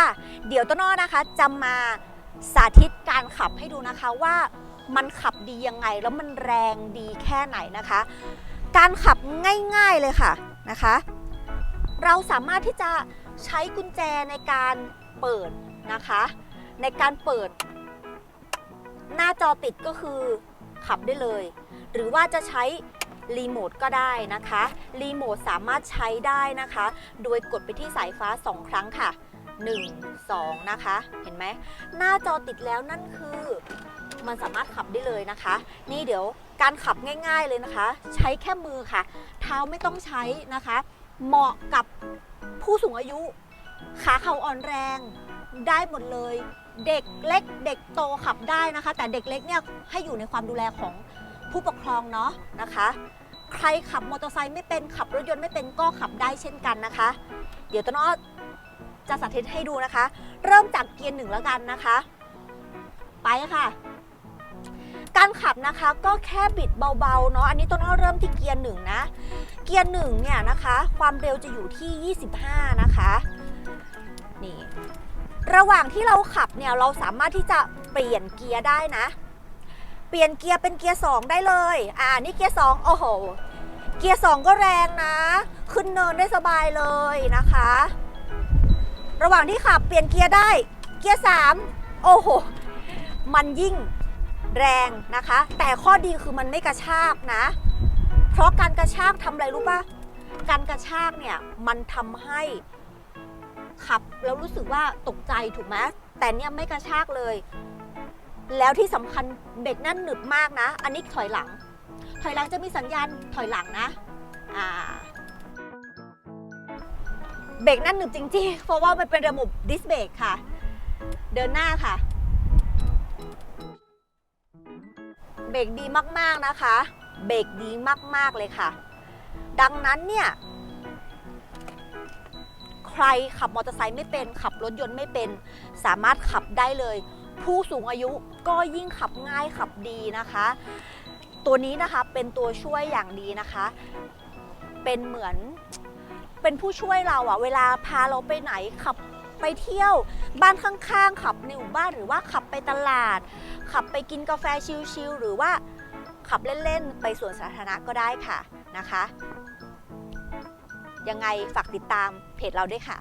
ค่ะ เดี๋ยวต้นอ้อนะคะจะมาสาธิตการขับให้ดูนะคะว่ามันขับดียังไงแล้วมันแรงดีแค่ไหนนะคะ การขับง่ายๆเลยค่ะนะคะ เราสามารถที่จะใช้กุญแจในการเปิดนะคะ ในการเปิด หน้าจอติดก็คือขับได้เลย หรือว่าจะใช้รีโมทก็ได้นะคะ รีโมทสามารถใช้ได้นะคะ โดยกดไปที่สายฟ้า 2 ครั้งค่ะ 1 2 นะคะ เห็นไหม หน้าจอติดแล้วนั่นคือมันสามารถขับได้เลยนะคะ นี่เดี๋ยวการขับง่าย ๆเลยนะคะ ใช้แค่มือค่ะ เท้าไม่ต้องใช้นะคะ เหมาะกับผู้สูงอายุ ขาเข่าอ่อนแรงได้หมดเลย เด็กเล็กเด็กโตขับได้นะคะ แต่เด็กเล็กเนี่ยให้อยู่ในความดูแลของผู้ปกครองเนาะนะคะ ใครขับมอเตอร์ไซค์ไม่เป็นขับรถยนต์ไม่เป็นก็ขับได้เช่นกันนะคะ เดี๋ยวต้นอ้อ จะสาธิตให้ดูนะคะ เริ่มจากเกียร์หนึ่งแล้วกันนะคะ ไปค่ะ การขับนะคะก็แค่บิดเบาๆเนาะอันนี้ต้นอ้อเริ่มที่เกียร์หนึ่งนะ เกียร์หนึ่งเนี่ยนะคะ ความเร็วจะอยู่ที่ 25 นะคะนี่ระหว่างที่เราขับเนี่ยเราสามารถที่จะเปลี่ยนเกียร์ได้นะ เปลี่ยนเกียร์เป็นเกียร์2ได้เลย อ่านี่เกียร์2โอ้โหเกียร์2ก็แรงนะ ขึ้นเนินได้สบายเลยนะคะ ระหว่างที่ขับเปลี่ยนเกียร์ได้ เกียร์ 3 โอ้โห มันยิ่งแรงนะคะ แต่ข้อดีคือมันไม่กระชากนะ เพราะการกระชากทำอะไรรู้ป่ะการกระชากเนี่ยมันทำให้ขับแล้วรู้สึกว่าตกใจถูกไหมแต่เนี่ยไม่กระชากเลย แล้วที่สำคัญเบรกนั่นหนึบมากนะ อันนี้ถอยหลัง ถอยหลังจะมีสัญญาณถอยหลังนะ เบรกนั่นหนึบจริงๆ เพราะว่ามันเป็นระบบดิสเบรกค่ะ เดินหน้าค่ะ เบรกดีมากๆนะคะ เบรกดีมากๆเลยค่ะ ดังนั้นเนี่ย ใครขับมอเตอร์ไซค์ไม่เป็น ขับรถยนต์ไม่เป็น สามารถขับได้เลย ผู้สูงอายุก็ยิ่งขับง่ายขับดีนะคะ ตัวนี้นะคะเป็นตัวช่วยอย่างดีนะคะ เป็นเหมือน เป็นผู้ช่วยเราอะเวลาพาเราไปไหนขับไปเที่ยวบ้านข้างๆ ขับในหมู่บ้านหรือว่าขับไปตลาด ขับไปกินกาแฟชิลๆหรือว่าขับเล่นๆ ไปสวนสาธารณะก็ได้ค่ะนะคะ ยังไงฝากติดตามเพจเราด้วยค่ะ